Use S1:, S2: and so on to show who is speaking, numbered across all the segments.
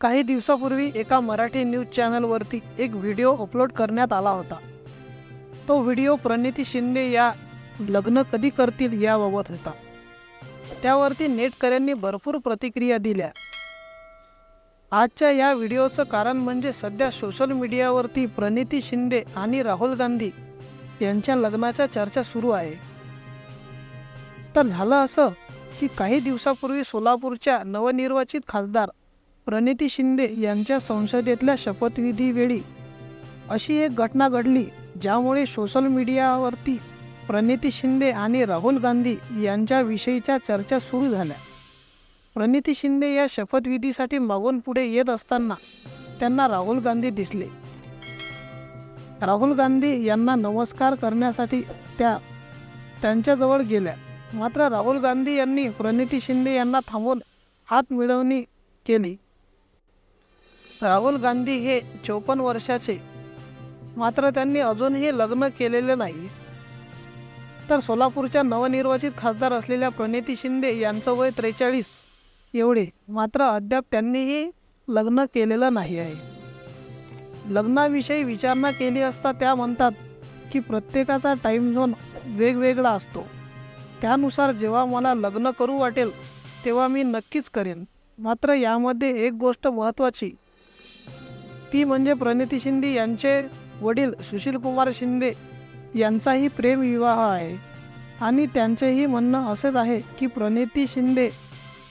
S1: काही दिवसापूर्वी एका मराठी न्यूज चॅनलवरती एक व्हिडिओ अपलोड करण्यात आला होता. तो व्हिडिओ प्रणिती शिंदे या लग्न कधी करतील याबाबत होता. त्यावरती नेटकऱ्यांनी भरपूर प्रतिक्रिया दिल्या. आजच्या या व्हिडिओचं कारण म्हणजे सध्या सोशल मीडियावरती प्रणिती शिंदे आणि राहुल गांधी यांच्या लग्नाच्या चर्चा सुरू आहे. तर झालं असं की काही दिवसापूर्वी सोलापूरच्या नवनिर्वाचित खासदार प्रणिती शिंदे यांच्या संसदेतल्या शपथविधीवेळी अशी एक घटना घडली ज्यामुळे सोशल मीडियावरती प्रणिती शिंदे आणि राहुल गांधी यांच्याविषयीच्या चर्चा सुरू झाल्या. प्रणिती शिंदे या शपथविधीसाठी मागून पुढे येत असताना त्यांना राहुल गांधी दिसले. राहुल गांधी यांना नमस्कार करण्यासाठी त्या त्यांच्याजवळ गेल्या. मात्र राहुल गांधी यांनी प्रणिती शिंदे यांना थांबवून हात मिळवणी केली. राहुल गांधी हे चौपन्न वर्षाचे. मात्र त्यांनी अजूनही लग्न केलेले नाही. तर सोलापूरच्या नवनिर्वाचित खासदार असलेल्या प्रणिती शिंदे यांचं वय त्रेचाळीस. एवढे. मात्र अद्याप त्यांनीही लग्न केलेलं नाही आहे. लग्नाविषयी विचारणा केली असता त्या म्हणतात की प्रत्येकाचा टाईम झोन वेगवेगळा असतो. त्यानुसार जेव्हा मला लग्न करू वाटेल तेव्हा मी नक्कीच करेन. मात्र यामध्ये एक गोष्ट महत्त्वाची ती म्हणजे प्रणिती शिंदे यांचे वडील सुशीलकुमार शिंदे यांचाही प्रेमविवाह आहे. आणि त्यांचेही म्हणणं असेच आहे की प्रणिती शिंदे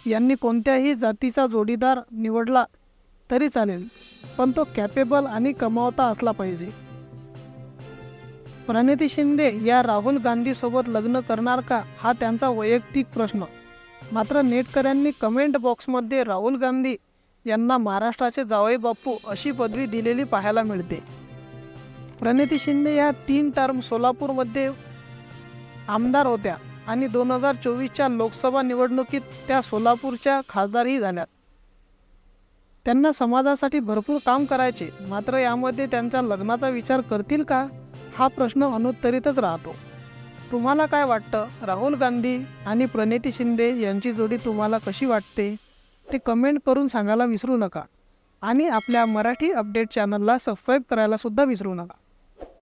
S1: यांनी कोणत्याही जातीचा जोडीदार निवडला तरी चालेल पण तो कॅपेबल आणि कमावता असला पाहिजे. प्रणिती शिंदे या राहुल गांधीसोबत लग्न करणार का हा त्यांचा वैयक्तिक प्रश्न. मात्र नेटकऱ्यांनी कमेंट बॉक्समध्ये राहुल गांधी यांना महाराष्ट्राचे जावई बापू अशी पदवी दिलेली पाहायला मिळते. प्रणिती शिंदे या तीन टर्म सोलापूरमध्ये आमदार होत्या आणि दोन हजार चोवीसच्या लोकसभा निवडणुकीत त्या सोलापूरच्या खासदारही झाल्यात. त्यांना समाजासाठी भरपूर काम करायचे मात्र यामध्ये त्यांच्या लग्नाचा विचार करतील का? हा प्रश्न अनुत्तरितच राहतो. तुम्हाला काय वाटतं? राहुल गांधी आणि प्रणिती शिंदे यांची जोडी तुम्हाला कशी वाटते? ते कमेंट करून सांगायला विसरू नका. आणि आपल्या मराठी अपडेट चॅनलला सबस्क्राईब करायला सुद्धा विसरू नका.